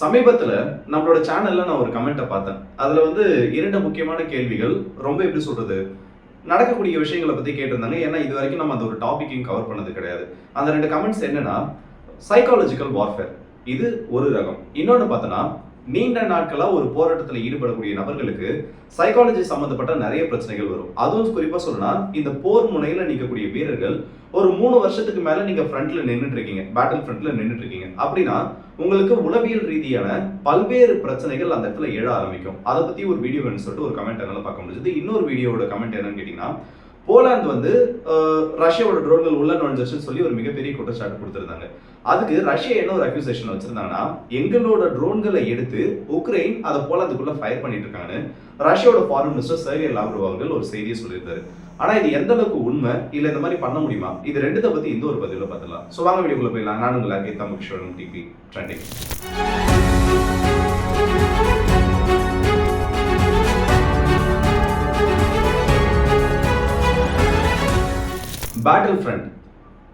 சமீபத்தில் நம்மளோட சேனலில் நான் ஒரு கமெண்ட்டை பார்த்தேன். அதில் வந்து இரண்டு முக்கியமான கேள்விகள் ரொம்ப எப்படி சொல்கிறது நடக்கக்கூடிய விஷயங்களை பற்றி கேட்டிருந்தாங்க. ஏன்னா இது வரைக்கும் நம்ம அந்த ஒரு டாப்பிக்கையும் கவர் பண்ணது கிடையாது. அந்த ரெண்டு கமெண்ட்ஸ் என்னன்னா சைக்காலஜிக்கல் வார்ஃபேர் இது ஒரு ரகம். இன்னொன்று பார்த்தோன்னா நீண்ட நாட்களாக ஒரு போராட்டத்தில் ஈடுபடக்கூடிய நபர்களுக்கு சைக்காலஜி சம்மந்தப்பட்ட நிறைய பிரச்சனைகள் வரும். அதுவும் குறிப்பாக சொல்லணும்னா இந்த போர் முனையில் நிற்கக்கூடிய வீரர்கள் ஒரு மூணு வருஷத்துக்கு மேலே நீங்கள் ஃப்ரண்ட்டில் நின்றுட்டு இருக்கீங்க. பேட்டில் ஃப்ரண்ட்டில் நின்றுட்டு இருக்கீங்க. அப்படின்னா உங்களுக்கு உளவியல் ரீதியான பல்வேறு பிரச்சனைகள் அந்த இடத்துல எழ ஆரம்பிக்கும். அதை பற்றி ஒரு வீடியோ வேணும்னு சொல்லிட்டு ஒரு கமெண்ட் என்னால் பார்க்க முடிஞ்சது. இன்னொரு வீடியோவோட கமெண்ட் என்னன்னு கேட்டிங்கன்னா போலாந்து வந்து ரஷ்யாவோட ட்ரோன்கள் உள்ள நுழைஞ்சிருச்சுன்னு சொல்லி ஒரு மிகப்பெரிய குற்றச்சாட்டு கொடுத்துருந்தாங்க. அதுக்கு ரஷ்யா என்ன ஒரு அக்யூசேஷன் வச்சிருந்தாங்கன்னா எங்களோட ட்ரோன்களை எடுத்து உக்ரைன் அதை போலாந்துக்குள்ள ஃபயர் பண்ணிட்டு இருக்காங்கன்னு ரஷ்யாவோட ஃபாரின் மினிஸ்டர் சர்வே லாவ்ரோ அவர்கள் ஒரு செய்தியை சொல்லியிருந்தாரு ஆனா இது எந்த அளவுக்கு உண்மை? இல்ல இந்த மாதிரி பண்ண முடியுமா? இது ரெண்டுத்தை பத்தி இந்த ஒரு பதிவுல பார்த்துலாம் ஸோ வாங்க வீடியோக்குள்ள போயிடலாம். நான் உங்கள் அங்கே Tamil Kishoran trending battle front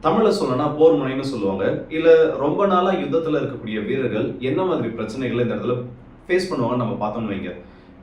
தமிழில் சொல்லணும்னா போர் முனைன்னு சொல்லுவாங்க. இல்லை ரொம்ப நாளாக யுத்தத்தில் இருக்கக்கூடிய வீரர்கள் என்ன மாதிரி பிரச்சனைகளை இந்த இடத்துல ஃபேஸ் பண்ணுவாங்கன்னு நம்ம பார்த்தோம்னு வைங்க.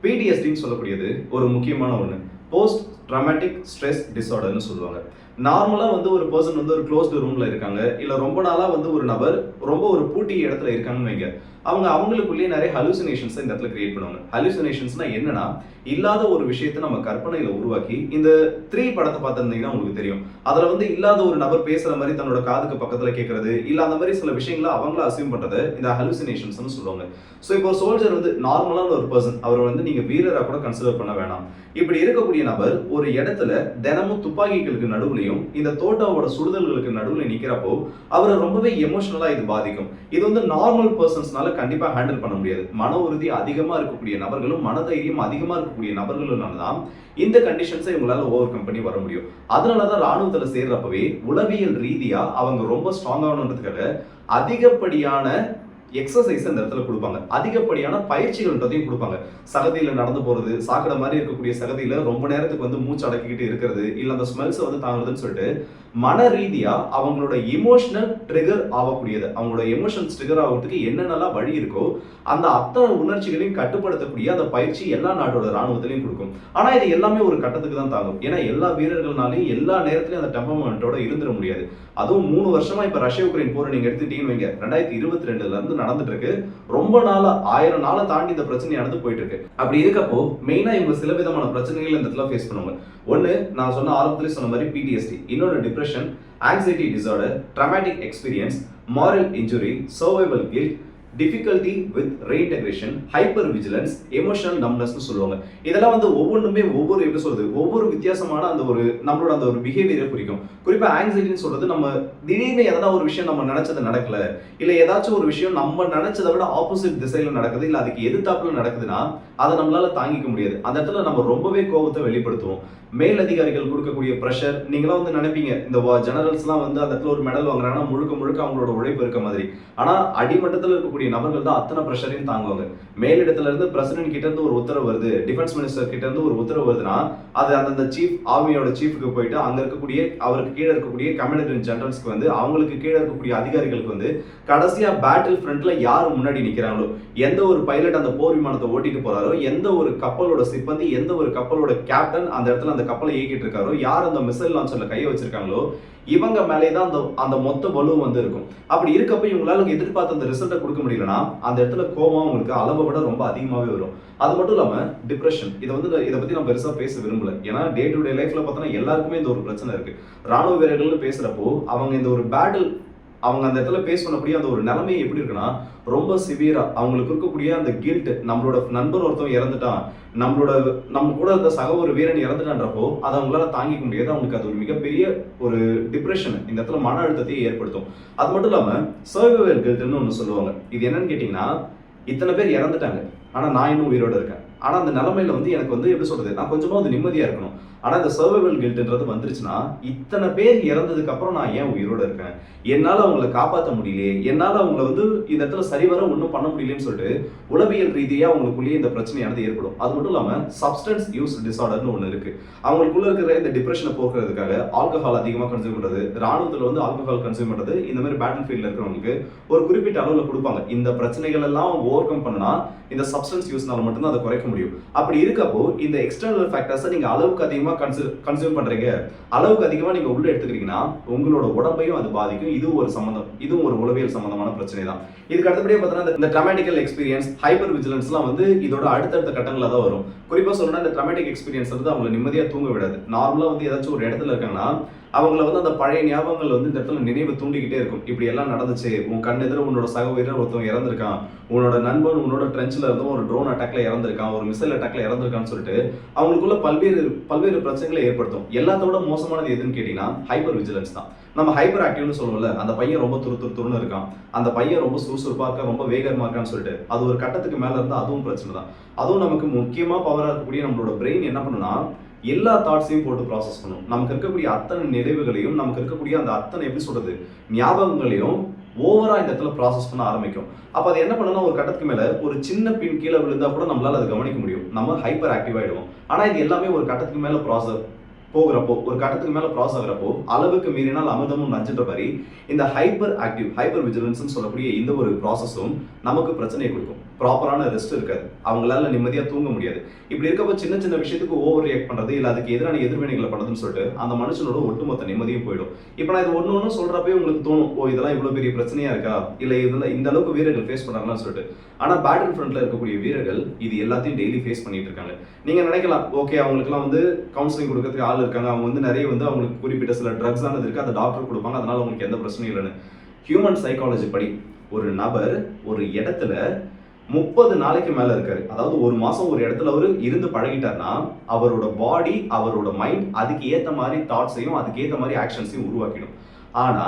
பிடிஎஸ்டின்னு சொல்லக்கூடியது ஒரு முக்கியமான ஒன்று போஸ்ட் ட்ராமேட்டிக் ஸ்ட்ரெஸ் டிஸார்டர்னு சொல்லுவாங்க. நார்மலாக வந்து ஒரு பர்சன் வந்து ஒரு க்ளோஸ்டு ரூமில் இருக்காங்க. இல்லை ரொம்ப நாளாக வந்து ஒரு நபர் ரொம்ப ஒரு பூட்டி இடத்துல இருக்காங்கன்னு வைங்க. அவங்க அவங்களுக்குள்ளேயே நிறைய ஹலூசினேஷன்ஸ் இந்த இடத்துல கிரியேட் பண்ணுவாங்க. ஹலூசினேஷன்ஸ்னா என்னன்னா இல்லாத ஒரு விஷயத்தை நம்ம கற்பனையில உருவாக்கி இந்த த்ரீ படத்தை பார்த்துருந்தீங்கன்னா உங்களுக்கு தெரியும். அதுல வந்து இல்லாத ஒரு நபர் பேசுற மாதிரி தன்னோட காதுக்கு பக்கத்துல கேட்கறது இல்ல அந்த மாதிரி சில விஷயங்களை அவங்கள அசியூம் பண்றது இந்த ஹலூசினேஷன்ஸ்னு சொல்லுவாங்க. ஸோ இப்போ ஒரு சோல்ஜர் வந்து நார்மலான ஒரு பர்சன் அவர் வந்து நீங்க வீரரா கூட கன்சிடர் பண்ண வேணாம். இப்படி இருக்கக்கூடிய நபர் ஒரு இடத்துல தினமும் துப்பாக்கிகளுக்கு நடுவுலையும் இந்த தோட்டாவோட சுடுதல்களுக்கு நடுவில் நிக்கிறப்போ அவரை ரொம்பவே எமோஷனலா இது பாதிக்கும். இது வந்து நார்மல் பர்சன்ஸ்னால கண்டிப்பாக ஹேண்டில் பண்ண முடியாது. மன உறுதி அதிகமாக இருக்கக்கூடிய நபர்களும் மனதைரியம் அதிகமாக இருக்கக்கூடிய நபர்களும் தான் இந்த கண்டிஷன்ஸை இவங்களால ஓவர் கம் பண்ணி வர முடியும். அதனால தான் ராணுவத்தில் சேர்றப்பவே உளவியல் ரீதியாக அவங்க ரொம்ப ஸ்ட்ராங் ஆகணுன்றதுக்காக அதிகப்படியான எக்ஸசைஸ் அந்த இடத்துல கொடுப்பாங்க. அதிகப்படியான பயிற்சிகள்ன்றதையும் கொடுப்பாங்க. சகதியில் நடந்து போகிறது சாக்கடை மாதிரி இருக்கக்கூடிய சகதியில் ரொம்ப நேரத்துக்கு வந்து மூச்சு அடக்கிக்கிட்டு இருக்கிறது இல்லை அந்த ஸ்மெல்ஸ் வந்து தாங்குறதுன்னு சொல்லிட்டு மன ரீதியாக அவங்களோட எமோஷனல் ட்ரிகர் ஆகக்கூடியது. அவங்களோட எமோஷன்ஸ் ட்ரிகர் ஆகிறதுக்கு என்னென்னலாம் வழி இருக்கோ அந்த அத்தனை உணர்ச்சிகளையும் கட்டுப்படுத்தக்கூடிய அந்த பயிற்சி எல்லா நாட்டோட ராணுவத்திலையும் கொடுக்கும். ஆனால் இது எல்லாமே ஒரு கட்டத்துக்கு தான் தாங்கும். ஏன்னா எல்லா வீரர்கள்னாலையும் எல்லா நேரத்திலையும் அந்த டெம்பமெண்ட்டோட இருந்துட முடியாது. அதுவும் மூணு வருஷமா இப்போ ரஷ்ய உக்ரைன் போர் நீங்கள் எடுத்துட்டீங்கன்னு வைங்க. ரெண்டாயிரத்தி இருபத்தி ரெண்டுல இருந்து நடந்துட்டு இருக்கு. ரொம்ப நாளா ஆயிரம் நாளை தாண்டி இந்த பிரச்சனை நடந்து போயிட்டு இருக்கு. அப்படி இருக்கப்போ மெயினாக இவங்க சில விதமான பிரச்சனைகள் இந்த இடத்துல ஃபேஸ் பண்ணுவாங்க. ஒன்னு நான் சொன்ன ஆரம்பத்திலே சொன்ன மாதிரி பிடிஎஸ்டி இன்னொரு depression anxiety disorder traumatic experience moral injury survival guilt difficulty with reintegration hypervigilance emotional நம்னஸ்னு சொல்லுவாங்க. இதெல்லாம் வந்து ஒவ்வொன்றுமே ஒவ்வொரு எப்படி சொல்றது ஒவ்வொரு வித்தியாசமான அந்த ஒரு நம்மளோட அந்த ஒரு பிஹேவியரை குறிக்கும். குறிப்பாக ஆங்ஸைட்டின்னு சொல்றது நம்ம திடீர்னு எதனா ஒரு விஷயம் நம்ம நினைச்சது நடக்கல இல்லை ஏதாச்சும் ஒரு விஷயம் நம்ம நினைச்சதை விட ஆப்போசிட் திசையில் நடக்குது இல்லை அதுக்கு எதிர்த்தாப்புல நடக்குதுன்னா அதை நம்மளால தாங்கிக்க முடியாது. அந்த இடத்துல நம்ம ரொம்பவே கோபத்தை வெளிப்படுத்துவோம். மேல் அதிகாரிகள் கொடுக்கக்கூடிய ப்ரெஷர் நீங்களாம் வந்து நினைப்பீங்க இந்த ஜெனரல்ஸ்லாம் வந்து அந்த இடத்துல ஒரு மெடல் வாங்குறாங்கன்னா முழுக்க முழுக்க அவங்களோட உழைப்பு இருக்க மாதிரி. ஆனால் அடிமட்டத்தில் இருக்கக்கூடிய நபர்கள் தான் அத்தனை ப்ரெஷரையும் தாங்குவாங்க. மேலிடத்துல இருந்து பிரசிடென்ட் கிட்ட இருந்து ஒரு உத்தரவு வருது. டிஃபென்ஸ் மினிஸ்டர் கிட்ட இருந்து ஒரு உத்தரவு வருதுன்னா அது அந்தந்த சீஃப் ஆர்மியோட சீஃபுக்கு போயிட்டு அங்க இருக்கக்கூடிய அவருக்கு கீழே இருக்கக்கூடிய கமாண்டர் ஜெனரல்ஸ்க்கு வந்து அவங்களுக்கு கீழே இருக்கக்கூடிய அதிகாரிகளுக்கு வந்து கடைசியா பேட்டில் ஃப்ரண்ட்ல யார் முன்னாடி நிக்கிறாங்களோ எந்த ஒரு பைலட் அந்த போர் விமானத்தை ஓட்டிட்டு போறாரோ எந்த ஒரு கப்பலோட சிப்பந்தி எந்த ஒரு கப்பலோட கேப்டன் அந்த இடத்துல அந்த கப்பலை இயக்கிட்டு இருக்காரோ யார் அந்த மிசைல் லான்ச்சர்ல கையை வச்சிருக்காங்களோ இவங்க மேலே தான் அந்த அந்த மொத்த பலு வந்து இருக்கும் அப்படி இருக்கப்ப இவங்களால எதிர்பார்த்த அந்த ரிசல்ட்டை கொடுக்க முடியலன்னா அந்த இடத்துல கோபம் உங்களுக்கு அளவை விட ரொம்ப அதிகமாகவே வரும். அது மட்டும் இல்லாமல் டிப்ரெஷன் இதை வந்து இதை பத்தி நான் பெருசாக பேச விரும்பல. ஏன்னா டே டு டே லைஃப்ல பார்த்தோன்னா எல்லாருக்குமே இந்த ஒரு பிரச்சனை இருக்கு. ராணுவ வீரர்கள்னு பேசுறப்போ அவங்க இந்த ஒரு பேட்டில் அவங்க அந்த இடத்துல பேஸ் அந்த ஒரு நிலைமை எப்படி இருக்குன்னா ரொம்ப சிவியரா அவங்களுக்கு இருக்கக்கூடிய அந்த கில்ட் நம்மளோட நண்பர் ஒருத்தன் இறந்துட்டான் நம்மளோட நம்ம கூட இருந்த சக ஒரு வீரன் இறந்துட்டான்றப்போ அதை அவங்களால தாங்கிக்க முடியாது. அவங்களுக்கு அது ஒரு மிகப்பெரிய ஒரு டிப்ரெஷன் இந்த இடத்துல மன அழுத்தத்தை ஏற்படுத்தும். அது மட்டும் இல்லாம சர்வைவல் கில்ட்னு ஒன்று சொல்லுவாங்க. இது என்னன்னு கேட்டீங்கன்னா இத்தனை பேர் இறந்துட்டாங்க. ஆனா நான் இன்னும் உயிரோட இருக்கேன். ஆனால் அந்த நிலமையில வந்து எனக்கு வந்து எப்படி சொல்றது? நான் கொஞ்சமாக வந்து நிம்மதியாக இருக்கணும். ஆனால் இந்த சர்வைவல் கில்ட்ன்றது வந்துருச்சுன்னா இத்தனை பேர் இறந்ததுக்கு அப்புறம் நான் ஏன் உயிரோட இருக்கேன்? என்னால் அவங்கள காப்பாற்ற முடியலையே. என்னால் அவங்கள வந்து இந்த இடத்துல சரிவர ஒன்றும் பண்ண முடியலன்னு சொல்லிட்டு உளவியல் ரீதியாக அவங்களுக்குள்ளேயே இந்த பிரச்சனையானது ஏற்படும். அது மட்டும் இல்லாமல் சப்ஸ்டன்ஸ் யூஸ் டிசார்டர்னு ஒன்று இருக்கு. அவங்களுக்குள்ள இருக்கிற இந்த டிப்ரெஷனை போக்குறதுக்காக ஆல்கஹால் அதிகமாக கன்சியூம் பண்ணுறது ராணுவத்தில் வந்து ஆல்கஹால் கன்சியூம் பண்ணுறது இந்த மாதிரி பேட்டில் ஃபீல்டில் இருக்கிறவங்களுக்கு ஒரு குறிப்பிட்ட அளவில் கொடுப்பாங்க. இந்த பிரச்சனைகள் எல்லாம் ஓவர் கம் பண்ணனா இந்த சப்ஸ்டன்ஸ் யூஸ்னால மட்டும்தான் அதை குறைக்க முடியும். அப்படி இருக்கப்போ இந்த எக்ஸ்டர்னல் ஃபேக்டர்ஸை நீங்கள் அளவுக்கு அதிகமாக கன்சியூ கன்சியூம் பண்றீங்க. அளவுக்கு அதிகமாக நீங்கள் உள்ளே எடுத்துக்கிறீங்கன்னா உங்களோட உடம்பையும் அது பாதிக்கும். இதுவும் ஒரு சம்மந்தம் இதுவும் ஒரு உளவியல் சம்மந்தமான பிரச்சனை தான் இதுக்கு அடுத்தபடியே பார்த்தீங்கன்னா இந்த ட்ரமேட்டிக்கல் எக்ஸ்பீரியன்ஸ் ஹைப்பர் விஜிலன்ஸ்லாம் வந்து இதோட அடுத்தடுத்த கட்டங்களில் தான் வரும். குறிப்பாக சொல்லணும்னா இந்த ட்ரமேட்டிக் எக்ஸ்பீரியன்ஸ் வந்து அவங்களை நிம்மதியாக தூங்க விடாது. நார்மலாக வந்து ஏதாச்சும் ஒரு இடத்துல இருக்காங்கன்னா அவங்கள வந்து அந்த பழைய ஞாபகங்கள் வந்து இந்த இடத்துல நினைவு தூண்டிக்கிட்டே இருக்கும். இப்படி எல்லாம் நடந்துச்சு. உன் கண் எதிர உன்னோட சக வீரர் ஒருத்தன் இறந்திருக்கான். உன்னோட நண்பன் உன்னோட ட்ரென்ச்சில் இருந்தும் ஒரு ட்ரோன் அட்டாக்ல இறந்திருக்கான். ஒரு மிசைல் அட்டாக்ல இறந்திருக்கான்னு சொல்லிட்டு அவங்களுக்குள்ள பல்வேறு பல்வேறு பிரச்சனைகளை ஏற்படுத்தும். எல்லாத்தோட மோசமானது எதுன்னு கேட்டீங்கன்னா ஹைப்பர் விஜிலன்ஸ் தான். நம்ம ஹைப்பர் ஆக்டிவ்னு சொல்லுவோம்ல அந்த பையன் ரொம்ப துரு துரு துருன்னு இருக்கான். அந்த பையன் ரொம்ப சுறுசுறுப்பாக இருக்கா ரொம்ப வேகமாக இருக்கான்னு சொல்லிட்டு. அது ஒரு கட்டத்துக்கு மேலே இருந்தால் அதுவும் பிரச்சனை தான். அதுவும் நமக்கு முக்கியமாக பவராக இருக்கக்கூடிய நம்மளோட பிரெயின் என்ன பண்ணுன்னா எல்லா தாட்ஸையும் போட்டு ப்ராசஸ் பண்ணும். நமக்கு இருக்கக்கூடிய அத்தனை நினைவுகளையும் நமக்கு இருக்கக்கூடிய அந்த அத்தனை எப்படி சொல்றது ஞாபகங்களையும் ஓவரா இந்த இடத்துல ப்ராசஸ் பண்ண ஆரம்பிக்கும். அப்போ அது என்ன பண்ணணும் ஒரு கட்டத்துக்கு மேலே ஒரு சின்ன பின் கீழே விழுந்தா கூட நம்மளால அதை கவனிக்க முடியும். நம்ம ஹைப்பர் ஆக்டிவ் ஆயிடுவோம். ஆனால் இது எல்லாமே ஒரு கட்டத்துக்கு மேலே ப்ராசஸ் போகிறப்போ ஒரு கட்டத்துக்கு மேலே ப்ராஸ் ஆகிறப்போ அளவுக்கு மீறினால் அமிர்தமும் நஞ்சுன்ற மாதிரி இந்த ஹைப்பர் ஆக்டிவ் ஹைப்பர் விஜிலன்ஸ்னு சொல்லக்கூடிய இந்த ஒரு ப்ராசஸும் நமக்கு பிரச்சனையை கொடுக்கும். ப்ராப்பரான ரெஸ்ட் இருக்காது. அவங்களால நிம்மதியாக தூங்க முடியாது. இப்படி இருக்கப்போ சின்ன சின்ன விஷயத்துக்கு ஓவர் ரியாக்ட் பண்ணுறது இல்லை அதுக்கு எதிரான எதிர்வினைகளை பண்ணதுன்னு சொல்லிட்டு அந்த மனுஷனோட ஒட்டுமொத்த நிம்மதியும் போயிடும். இப்போ நான் இது ஒன்று ஒன்று சொல்கிறப்பே உங்களுக்கு தோணும் ஓ இதெல்லாம் இவ்வளோ பெரிய பிரச்சனையாக இருக்கா? இல்லை இதெல்லாம் இந்த அளவுக்கு வீரர்கள் ஃபேஸ் பண்றாங்கன்னு சொல்லிட்டு. ஆனால் பேட்டில் ஃப்ரண்ட்டில் இருக்கக்கூடிய வீரர்கள் இது எல்லாத்தையும் டெய்லி ஃபேஸ் பண்ணிட்டு இருக்காங்க. நீங்கள் நினைக்கலாம் ஓகே அவங்களுக்குலாம் வந்து கவுன்சிலிங் கொடுக்கறதுக்கு ஆள் இருக்காங்க. அவங்க வந்து நிறைய வந்து அவங்களுக்கு குறிப்பிட்ட சில ட்ரக்ஸ் ஆனது இருக்குது அந்த டாக்டர் கொடுப்பாங்க. அதனால அவங்களுக்கு எந்த பிரச்சனையும் இல்லைன்னு. ஹியூமன் சைக்காலஜி படி ஒரு நபர் ஒரு இடத்துல முப்பது நாளைக்கு மேல இருக்காரு. அதாவது ஒரு மாசம் ஒரு இடத்துல அவரு இருந்து பழகிட்டாருன்னா அவரோட பாடி அவரோட மைண்ட் அதுக்கு ஏத்த மாதிரி தாட்ஸையும் அதுக்கு ஏத்த மாதிரி ஆக்ஷன்ஸையும் உருவாக்கிடும். ஆனா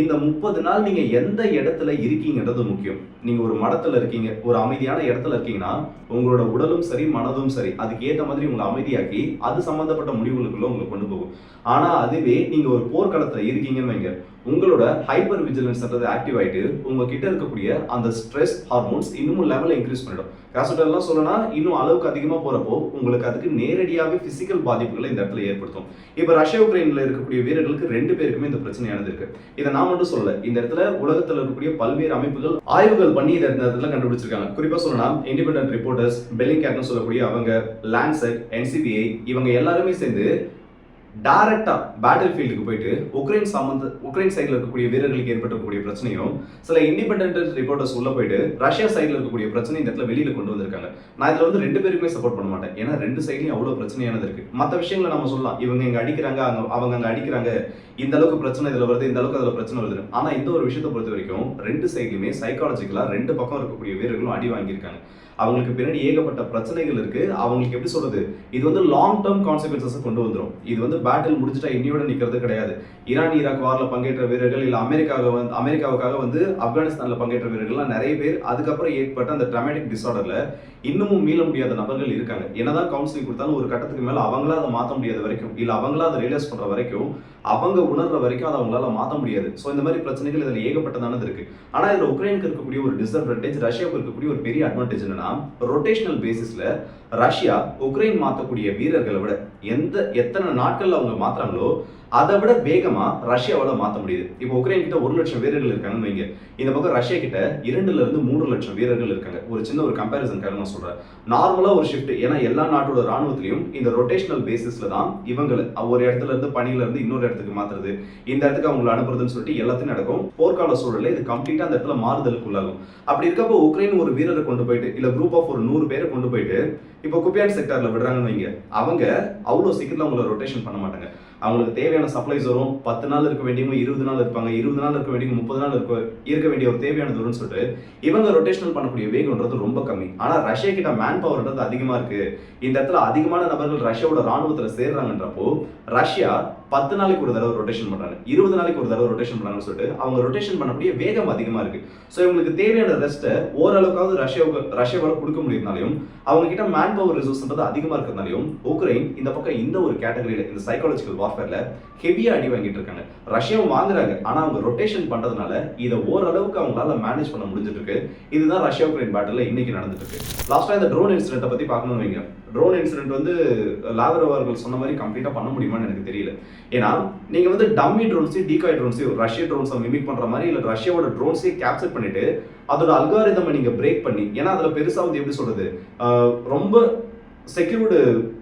இந்த முப்பது நாள் நீங்க எந்த இடத்துல இருக்கீங்கன்றது முக்கியம். நீங்க ஒரு மடத்துல இருக்கீங்க ஒரு அமைதியான இடத்துல இருக்கீங்கன்னா உங்களோட உடலும் சரி மனதும் சரி அதுக்கு ஏற்ற மாதிரி உங்களை அமைதியாக்கி அது சம்பந்தப்பட்ட முடிவுகளுக்குள்ள உங்களை கொண்டு போகும். ஆனா அதுவே நீங்க ஒரு போர்க்களத்துல இருக்கீங்கன்னு வைங்க. உங்களோட ஹைப்பர் விஜிலன்ஸ்ன்றது ஆக்டிவ் ஆயிட்டு உங்ககிட்ட இருக்கக்கூடிய அந்த ஸ்ட்ரெஸ் ஹார்மோன்ஸ் இன்னும் லெவலில் இன்க்ரீஸ் பண்ணிடும். காசுட்டெல்லாம் சொல்லனா இன்னும் அளவுக்கு அதிகமா போறப்போ உங்களுக்கு அதுக்கு நேரடியாகவே பிசிக்கல் பாதிப்புகளை இந்த இடத்துல ஏற்படுத்தும். இப்போ ரஷ்யா உக்ரைன்ல இருக்கக்கூடிய வீரர்களுக்கு ரெண்டு பேருக்குமே இந்த பிரச்சனையானது இருக்கு. இதை நான் மட்டும் சொல்லல. இந்த இடத்துல உலகத்தில் இருக்கக்கூடிய பல்வேறு அமைப்புகள் ஆய்வுகள் பண்ணி இந்த இடத்துல கண்டுபிடிச்சிருக்காங்க. குறிப்பாக சொல்லலாம் இண்டிபெண்டன்ட் ரிப்போர்ட்டர்ஸ் பெல்லிங் சொல்லக்கூடிய அவங்க லேண்ட்ஸெட் என்சிபிஐ இவங்க எல்லாருமே சேர்ந்து டைரக்டா பேட்டில் ஃபீல்டுக்கு போயிட்டு உக்ரைன் சம்பந்த உக்ரைன் சைடில் இருக்கக்கூடிய வீரர்களுக்கு ஏற்பட்டிருக்கக்கூடிய பிரச்சனையும் சில இண்டிபெண்டன்ட் ரிப்போர்ட்டர்ஸ் உள்ள போயிட்டு ரஷ்யா சைடில் இருக்கக்கூடிய பிரச்சனை இந்த இடத்துல வெளியில கொண்டு வந்திருக்காங்க. நான் இதுல வந்து ரெண்டு பேருக்குமே சப்போர்ட் பண்ண மாட்டேன். ஏன்னா ரெண்டு சைட்லயும் அவ்வளவு பிரச்சனையானது இருக்கு. மற்ற விஷயங்களை நம்ம சொல்லலாம். இவங்க இங்க அடிக்கிறாங்க அங்க அவங்க அங்க அடிக்கிறாங்க. இந்த அளவுக்கு பிரச்சனை இதுல வருது இந்த அளவுக்கு அதுல பிரச்சனை வருது ஆனா இந்த ஒரு விஷயத்தை பொறுத்த வரைக்கும் ரெண்டு சைட்லயுமே சைக்காலஜிக்கலா ரெண்டு பக்கம் இருக்கக்கூடிய வீரர்களும் அடி வாங்கியிருக்காங்க. அவங்களுக்கு பின்னாடி ஏகப்பட்ட பிரச்சனைகள் இருக்கு. அவங்களுக்கு எப்படி சொல்றது? இது வந்து லாங் டேர்ம் கான்சிக்வன்சஸ் கொண்டு வந்துடும் இது வந்து பேட்டில் முடிச்சுட்டா இன்னியோட நிக்கிறது கிடையாது. ஈரான் ஈராக் வார்ல பங்கேற்ற வீரர்கள் இல்ல அமெரிக்காவை வந்து அமெரிக்காவுக்காக வந்து ஆப்கானிஸ்தான்ல பங்கேற்ற வீரர்கள்லாம் நிறைய பேர் அதுக்கப்புறம் ஏற்பட்ட அந்த ட்ராமேட்டிக் டிசார்டர்ல இன்னமும் மீள முடியாத நபர்கள் இருக்காங்க. என்னதான் கவுன்சிலிங் கொடுத்தாலும் ஒரு கட்டத்துக்கு மேல அவங்களா அதை மாத்த முடியாத வரைக்கும் இல்ல அவங்களா அதை ரியலைஸ் பண்ற வரைக்கும் அவங்க உணர்ற வரைக்கும் அதை அவங்களால மாத்த முடியாது. ஸோ இந்த மாதிரி பிரச்சனைகள் இதில் ஏகப்பட்டதானது இருக்கு. ஆனால் இதில் உக்ரைனுக்கு இருக்கக்கூடிய ஒரு டிஸ்அட்வான்டேஜ் ரஷ்யாவுக்கு இருக்கக்கூடிய ஒரு பெரிய அட்வான்டேஜ் என்னன்னா ரொட்டேஷனல் பேசிஸ்ல ரஷ்யா உக்ரைன் மாத்தக்கூடிய வீரர்களை விட எந்த எத்தனை நாட்கள்ல அவங்க மாத்துறாங்களோ அதை விட வேகமா ரஷ்யாவோட மாத்த முடியுது. இப்போ உக்ரைன் கிட்ட ஒரு லட்சம் வீரர்கள் இருக்காங்கன்னு வைங்க. இந்த பக்கம் ரஷ்யா கிட்ட இரண்டுல இருந்து மூன்று லட்சம் வீரர்கள் இருக்காங்க. ஒரு சின்ன ஒரு கம்பேரிசன் நான் சொல்றேன். நார்மலா ஒரு ஷிஃப்ட் ஏன்னா எல்லா நாட்டோட ராணுவத்திலையும் இந்த ரொட்டேஷனல் பேசிஸ்ல தான் இவங்களை ஒரு இடத்துல இருந்து பணியில இருந்து இன்னொரு இடத்துக்கு மாத்துறது. இந்த இடத்துக்கு அவங்களை அனுப்புறதுன்னு சொல்லிட்டு எல்லாத்தையும் நடக்கும். போர்க்கால சூழல்ல இது கம்ப்ளீட்டா அந்த இடத்துல மாறுதலுக்கு உள்ளாகும் அப்படி இருக்கப்போ உக்ரைன் ஒரு வீரரை கொண்டு போயிட்டு இல்ல குரூப் ஆஃப் ஒரு நூறு பேரை கொண்டு போயிட்டு இப்போ குப்பியான் செக்டார்ல விடுறாங்கன்னு வைங்க. அவங்க அவ்வளோ சீக்கிரத்தில் அவங்கள ரொட்டேஷன் பண்ண மாட்டாங்க. அவங்களுக்கு தேவையான சப்ளைஸ் வரும். பத்து நாள் இருக்க வேண்டியவங்க இருபது நாள் இருப்பாங்க. இருபது நாள் இருக்க வேண்டியவங்க முப்பது நாள் இருக்க இருக்க வேண்டிய ஒரு தேவையான வரும்னு சொல்லிட்டு இவங்க ரொட்டேஷனல் பண்ணக்கூடிய வேகம்ன்றது ரொம்ப கம்மி. ஆனால் ரஷ்யா கிட்ட மேன் பவர்ன்றது அதிகமாக இருக்கு. இந்த இடத்துல அதிகமான நபர்கள் ரஷ்யாவோட ராணுவத்தில் சேர்றாங்கன்றப்போ ரஷ்யா பத்து நாளைக்கு ஒரு தடவை ரொட்டேஷன் பண்ணுறாங்க இருபது நாளைக்கு ஒரு தடவை ரொட்டேஷன் பண்ணுறாங்கன்னு சொல்லிட்டு அவங்க ரொட்டேஷன் பண்ணக்கூடிய வேகம் அதிகமாக இருக்கு. ஸோ இவங்களுக்கு தேவையான ரெஸ்ட்டை ஓரளவுக்காவது ரஷ்யாவுக்கு ரஷ்யாவால் கொடுக்க முடியுதுனாலையும் அவங்க கிட்ட மேன் பவர் ரிசோர்ஸ்ன்றது அதிகமாக இருக்கிறதுனாலையும் உக்ரைன் இந்த பக்கம் இந்த ஒரு கேட்டகரியில் இந்த சைக்காலஜிக்கல் ஆஃபரில் ஹெவியாக அடி வாங்கிட்டு இருக்காங்க. ரஷ்யாவும் வாங்குறாங்க ஆனால் அவங்க ரொட்டேஷன் பண்ணுறதுனால இதை ஓரளவுக்கு அவங்களால மேனேஜ் பண்ண முடிஞ்சிட்டு இருக்கு இதுதான் ரஷ்யா உக்ரைன் பேட்டில் இன்னைக்கு நடந்துட்டு இருக்கு லாஸ்டா இந்த ட்ரோன் இன்சிடென்ட்டை பற்றி பார்க்கணும்னு வைங்க. ட்ரோன் இன்சிடென்ட் வந்து லாவரோ அவர்கள் சொன்ன மாதிரி கம்ப்ளீட்டாக பண்ண முடியுமான்னு எனக்கு தெரியல. ஏன்னா நீங்கள் வந்து டம்மி ட்ரோன்ஸையும் டீகாய் ட்ரோன்ஸையும் ரஷ்ய ட்ரோன்ஸை மிமிக் பண்ணுற மாதிரி இல்லை ரஷ்யாவோட ட்ரோன்ஸையும் கேப்சர் பண்ணிட்டு அதோட அல்காரிதமை நீங்கள் பிரேக் பண்ணி ஏன்னா அதில் பெருசாக வந்து எப்படி சொல்கிறது ரொம்ப செக்யூர்டு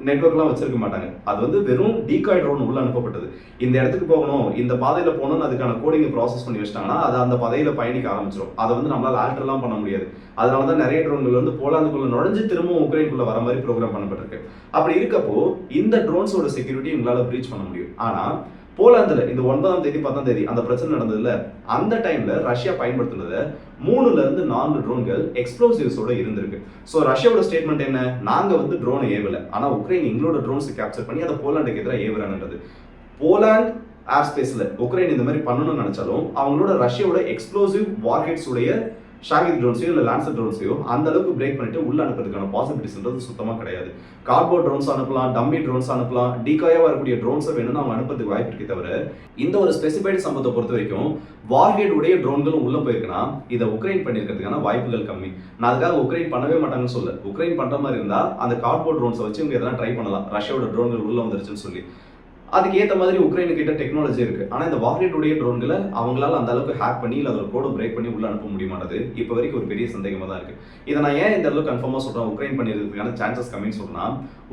நெட்ஒர்க்லாம் வச்சிருக்க மாட்டாங்க. அது வந்து வெறும் டீகாய் ட்ரோன் உள்ள அனுப்பப்பட்டது. இந்த இடத்துக்கு போகணும் இந்த பாதையில போகணும்னு அதுக்கான கோடிங் ப்ராசஸ் பண்ணி வச்சிட்டாங்கன்னா அது அந்த பாதையில பயணிக்க ஆரம்பிச்சிடும் அதை வந்து நம்மளால ஆல்டர்லாம் பண்ண முடியாது. அதனால தான் நிறைய ட்ரோன்கள் வந்து போலாந்துக்குள்ள நுழைஞ்சு திரும்பவும் உக்ரைனுக்குள்ள வர மாதிரி ப்ரோக்ராம் பண்ணப்பட்டிருக்கு. அப்படி இருக்கப்போ இந்த ட்ரோன்ஸோட செக்யூரிட்டி உங்களால் ப்ரீச் பண்ண முடியும். ஆனால் போலாந்துல இந்த ஒன்பதாம் தேதி பத்தாம் தேதி அந்த பிரச்சனை நடந்ததுல அந்த டைம்ல ரஷ்யா பயன்படுத்தினது மூணுல இருந்து நான்கு ட்ரோன்கள் எக்ஸ்ப்ளோசிவ்ஸோட இருந்திருக்கு. ஸோ ரஷ்யாவோட ஸ்டேட்மெண்ட் என்ன? நாங்க வந்து ட்ரோனை ஏவல. ஆனா உக்ரைன் எங்களோட ட்ரோன்ஸ் கேப்சர் பண்ணி அதை போலாண்டுக்கு எதிராக ஏவுறான்றது போலாந்து ஏர் ஸ்பேஸ்ல உக்ரைன் இந்த மாதிரி பண்ணணும்னு நினைச்சாலும் அவங்களோட ரஷ்யாவோட எக்ஸ்ப்ளோசிவ் வார்ஹெட்ஸ் உடைய ஷாகித் ட்ரோன்ஸையோ இல்லை லான்சர் ட்ரோன்ஸையோ அந்த அளவுக்கு பிரேக் பண்ணிட்டு உள்ள அனுப்புறதுக்கான பாசிபிலிட்டிஸ்ன்றது சுத்தமாக கிடையாது. கார்போ ட்ரோன்ஸ் அனுப்பலாம் டம்மி ட்ரோன்ஸ் அனுப்பலாம் டிகாயா வரக்கூடிய ட்ரோன்ஸை வேணும்னு அவங்க அனுப்புறதுக்கு வாய்ப்பு இருக்கே தவிர இந்த ஒரு ஸ்பெசிஃபைடு சம்பவத்தை பொறுத்த வரைக்கும் வார்ஹெட் உடைய ட்ரோன்களும் உள்ள போயிருக்குன்னா இதை உக்ரைன் பண்ணியிருக்கிறதுக்கான வாய்ப்புகள் கம்மி. நான் அதுக்காக உக்ரைன் பண்ணவே மாட்டாங்கன்னு சொல்ல உக்ரைன் பண்ற மாதிரி இருந்தால் அந்த கார்போ ட்ரோன்ஸை வச்சு இவங்க எதனா ட்ரை பண்ணலாம். ரஷ்யாவோட ட்ரோன்கள் உள்ள வந்துருச்சுன்னு சொல்லி. அதுக்கு ஏற்ற மாதிரி உக்ரைனு கிட்ட டெக்னாலஜி இருக்கு. ஆனா இந்த வார்ஹெட்டுடைய ட்ரோன்களை அவங்களால அந்த அளவுக்கு ஹேக் பண்ணி இல்லை அதோட கோடை பிரேக் பண்ணி உள்ள அனுப்ப முடியுமானது இப்போ வரைக்கும் ஒரு பெரிய சந்தேகமா தான் இருக்கு. இதை நான் ஏன் இந்த அளவுக்கு கன்ஃபார்மா சொல்றேன்? உக்ரைன் பண்ணிருக்கிறதுக்கான சான்சஸ் கம்மின்னு சொன்னா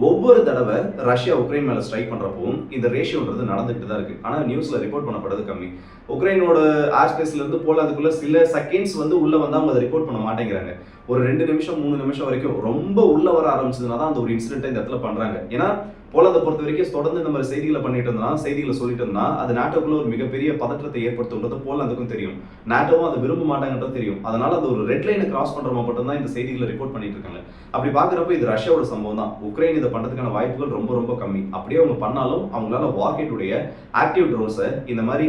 ஒவ்வொரு தடவை ரஷ்யா உக்ரைன் மேல ஸ்ட்ரைக் பண்றப்போ இந்த ரேஷியோன்றது நடந்துட்டு தான் இருக்கு. ஆனா நியூஸ்ல ரிப்போர்ட் பண்ணப்படுறது கம்மி. உக்ரைனோட ஏர் ஸ்பேஸ்ல இருந்து போலாதுக்குள்ள சில செகண்ட்ஸ் வந்து உள்ள வந்து அவங்க அதை ரிப்போர்ட் பண்ண மாட்டேங்கிறாங்க. ஒரு ரெண்டு நிமிஷம் மூணு நிமிஷம் வரைக்கும் ரொம்ப உள்ள வர ஆரம்பிச்சதுனா தான் அந்த ஒரு இன்சிடென்ட் இந்த இடத்துல பண்றாங்க. ஏன்னா போலாந்தை பொறுத்த வரைக்கும் தொடர்ந்து நம்ம செய்திகளை பண்ணிட்டு இருந்தா செய்திகளை சொல்லிட்டு இருந்தா அது நாட்டோக்குள்ள ஒரு மிகப்பெரிய பதற்றத்தை ஏற்படுத்துன்றது போலாந்துக்கும் தெரியும். நாட்டோவும் அதை விரும்ப மாட்டாங்கன்றது தெரியும். அதனால அது ஒரு ரெட் லைனை கிராஸ் பண்றவங்க மட்டும் தான் இந்த செய்திகளை ரிப்போர்ட் பண்ணிட்டு இருக்காங்க. அப்படி பாக்குறப்ப இது ரஷ்யாவோட சம்பவம் தான். உக்ரைன் இதை பண்றதுக்கான வாய்ப்புகள் ரொம்ப ரொம்ப கம்மி. அப்படியே அவங்க பண்ணாலும் அவங்களால வாக்கெட்டுடைய ஆக்டிவ் ட்ரோன்ஸை இந்த மாதிரி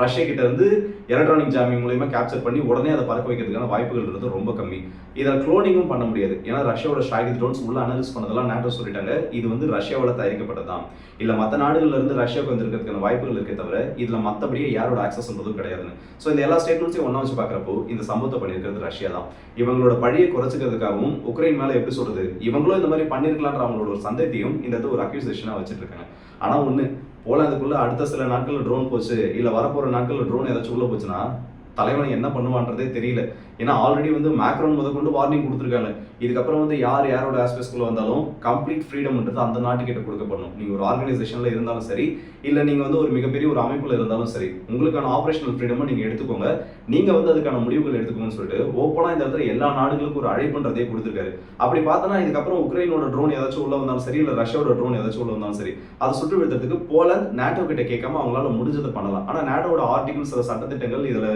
ரஷ்யா கிட்ட இருந்து எலக்ட்ரானிக் ஜாமிங் மூலயமா கேப்சர் பண்ணி உடனே அதை பறக்க வைக்கிறதுக்கான வாய்ப்புகள்ன்றது ரொம்ப கம்மி. இதில் குளோனிங்கும் பண்ண முடியாது. ஏன்னா ரஷ்யாவோட ஷாகித் ட்ரோன்ஸ் உள்ள அனலிஸ் பண்ணதெல்லாம் நேட்டோ சொல்லிட்டாங்க. இது வந்து ரஷ்யாவோட தயாரிக்கப்பட்டதான் இல்லை மற்ற நாடுகள்ல இருந்து ரஷ்யாவுக்கு வந்திருக்கிறதுக்கான வாய்ப்புகள் இருக்கே தவிர இதுல மற்றபடியே யாரோட ஆக்சஸ்ன்றதும் கிடையாதுன்னு. ஸோ இந்த எல்லா ஸ்டேட்மெண்ட்ஸையும் ஒன்றா வச்சு பார்க்குறப்போ இந்த சம்பவத்தை பண்ணியிருக்கிறது ரஷ்யா தான். இவங்களோட பழியை குறைச்சிக்கிறதுக்காகவும் உக்ரைன் மேலே எப்படி சொல்றது? இவங்களும் இந்த மாதிரி பண்ணியிருக்கலான்ற அவங்களோட ஒரு சந்தேகத்தையும் இந்த இடத்துல ஒரு அக்யூசேஷனாக வச்சுட்டு இருக்காங்க. ஆனால் ஒன்று போலாந்துக்குள்ளே அடுத்த சில நாட்களில் ட்ரோன் போச்சு. இல்லை வரப்போகிற நாட்களில் ட்ரோன் ஏதாச்சும் உள்ளே போச்சுன்னா தலைவன் என்ன பண்ணுவான்றதே தெரியல. ஏன்னா ஆல்ரெடி வந்து மேக்ரோன் முத கொண்டு வார்னிங் கொடுத்துருக்காங்க. இதுக்கப்புறம் வந்து யார் யாரோட ஆஸ்பெஸ்க்குள்ள வந்தாலும் கம்ப்ளீட் ஃப்ரீடம்ன்றது அந்த நாட்டுக்கிட்ட கொடுக்கப்படணும். நீங்க ஒரு ஆர்கனைசேஷன்ல இருந்தாலும் சரி இல்ல நீங்க வந்து ஒரு மிகப்பெரிய ஒரு அமைப்புல இருந்தாலும் சரி உங்களுக்கான ஆபரேஷனல் ஃப்ரீடமும் நீங்க எடுத்துக்கோங்க. நீங்க வந்து அதுக்கான முடிவுகள் எடுத்துக்கோங்கன்னு சொல்லிட்டு ஓப்பனா இந்த இடத்துல எல்லா நாடுகளுக்கும் ஒரு அழைப்புன்றதே கொடுத்துருக்காரு. அப்படி பார்த்தோன்னா இதுக்கப்புறம் உக்ரைனோட ட்ரோன் ஏதாச்சும் உள்ள வந்தாலும் சரி இல்ல ரஷ்யாவோட ட்ரோன் ஏதாச்சும் உள்ள வந்தாலும் சரி அதை சுற்று வீழ்த்துறதுக்கு போலந்து நேட்டோ கிட்ட கேட்காம அவங்களால முடிஞ்சதை பண்ணலாம். ஆனா நேட்டோட ஆர்டிகல் சில சட்டத்திட்டங்கள் இதுல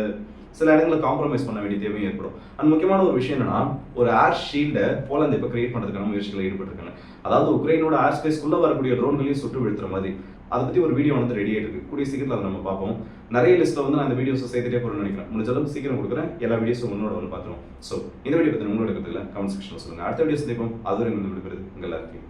சில இடங்களில் காம்ப்ரமைஸ் பண்ண வேண்டிய தேவையும் ஏற்படும். அண்ட் முக்கியமான ஒரு விஷயம் என்னன்னா ஒரு ஏர் ஷீல்டை போலந்து இப்போ கிரியேட் பண்ணுறதுக்கான முயற்சிகள் ஈடுபட்டிருக்காங்க. அதாவது உக்ரைனோட ஏர் ஸ்பேஸ்க்குள்ளே வரக்கூடிய ட்ரோன்களையும் சுட்டு வீழ்த்துற மாதிரி. அதை பற்றி ஒரு வீடியோ வந்து ரெடி ஆயிட்டு இருக்கு கூடிய சீக்கிரத்தில் அதை நம்ம பார்ப்போம். நிறைய லிஸ்ட்டில் வந்து நான் அந்த வீடியோஸை சேர்த்துட்டே போறேன்னு நினைக்கிறேன். முடிஞ்ச அளவுக்கு சீக்கிரம் கொடுக்குறேன். எல்லா வீடியோஸும் முன்னோட வந்து பார்த்துருவோம். ஸோ இந்த வீடியோ பற்றி உங்களோட கருத்துல கமெண்ட் செக்ஷனில் சொல்லுங்கள் அடுத்த வீடியோ சந்திப்போம். அதுவரை வந்து விடுபடுது உங்கள் எல்லாருக்கும்